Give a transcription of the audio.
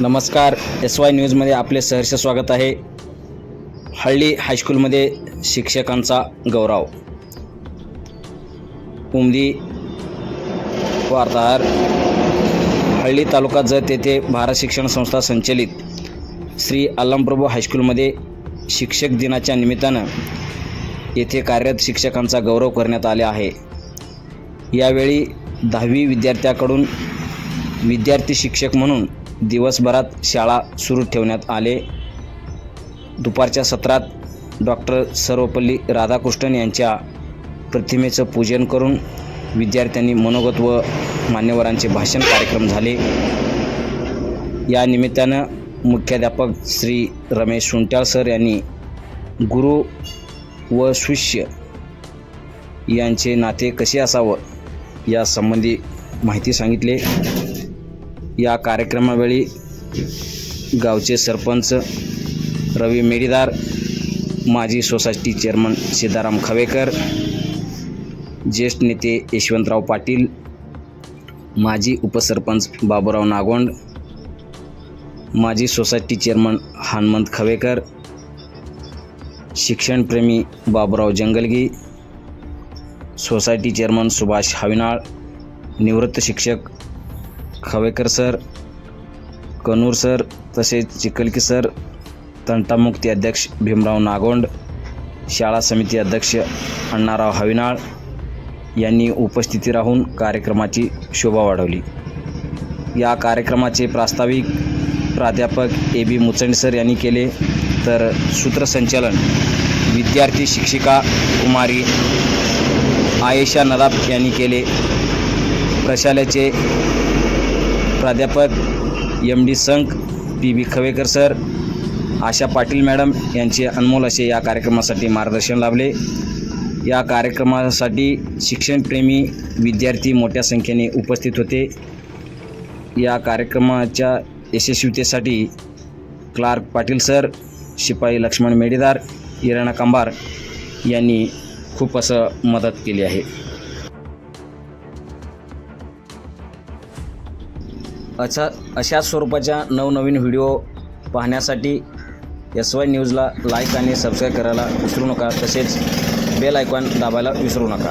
नमस्कार. S Y न्यूजमध्ये आपले सहर्ष स्वागत आहे. हळ्ळी हायस्कूलमध्ये शिक्षकांचा गौरव. उमदी वार्ताहर हळ्ळी तालुका जत येथे भारत शिक्षण संस्था संचलित. श्री अल्लामप्रभू हायस्कूलमध्ये शिक्षक दिनाच्या निमित्तानं येथे कार्यरत शिक्षकांचा गौरव करण्यात आले आहे. यावेळी दहावी विद्यार्थ्याकडून विद्यार्थी शिक्षक म्हणून दिवसभरात शाळा सुरू ठेवण्यात आले. दुपारच्या सत्रात डॉक्टर सर्वपल्ली राधाकृष्णन यांच्या प्रतिमेचं पूजन करून विद्यार्थ्यांनी मनोगत व मान्यवरांचे भाषण कार्यक्रम झाले. या निमित्तानं मुख्याध्यापक श्री रमेश सुंट्याळ सर यांनी गुरु व शिष्य यांचे नाते कसे असावं यासंबंधी माहिती सांगितले. या कार्यक्रमावेळी गावचे सरपंच रवी मेडीदार माजी सोसायटी चेअरमन सिद्धाराम खवेकर ज्येष्ठ नेते यशवंतराव पाटील माजी उपसरपंच बाबूराव नागोंड माजी सोसायटी चेअरमन हनुमंत खवेकर शिक्षणप्रेमी बाबूराव जंगलगी सोसायटी चेअरमन सुभाष हाविनाळ निवृत्त शिक्षक खवेकर सर कनूर सर तसेच चिखलकी सर तंटामुक्ती अध्यक्ष भीमराव नागोंड शाळा समिती अध्यक्ष अण्णाराव हविनाळ यांनी उपस्थिती राहून कार्यक्रमाची शोभा वाढवली. या कार्यक्रमाचे प्रास्ताविक प्राध्यापक ए बी मुचंड सर यांनी केले तर सूत्रसंचालन विद्यार्थी शिक्षिका कुमारी आयेशा नदाब यांनी केले प्रशालेचे प्राध्यापक एम डी संक P B Khavekar sir Asha Patil madam यांचे अनमोल असे या कार्यक्रमासाठी मार्गदर्शन लाभले. या कार्यक्रमासाठी शिक्षणप्रेमी विद्यार्थी मोठ्या संख्येने उपस्थित होते. या कार्यक्रमाच्या यशस्वीतेसाठी क्लार्क पाटील सर शिपाई लक्ष्मण मेडेदार इराणा कंबार यांनी खूप असं मदत केली आहे. अशा अशाच स्वरूपाच्या नवनवीन व्हिडिओ पाहण्यासाठी एस वाय न्यूजला लाईक आणि सबस्क्राईब करायला विसरू नका. तसेच बेल आयकॉन दाबायला विसरू नका.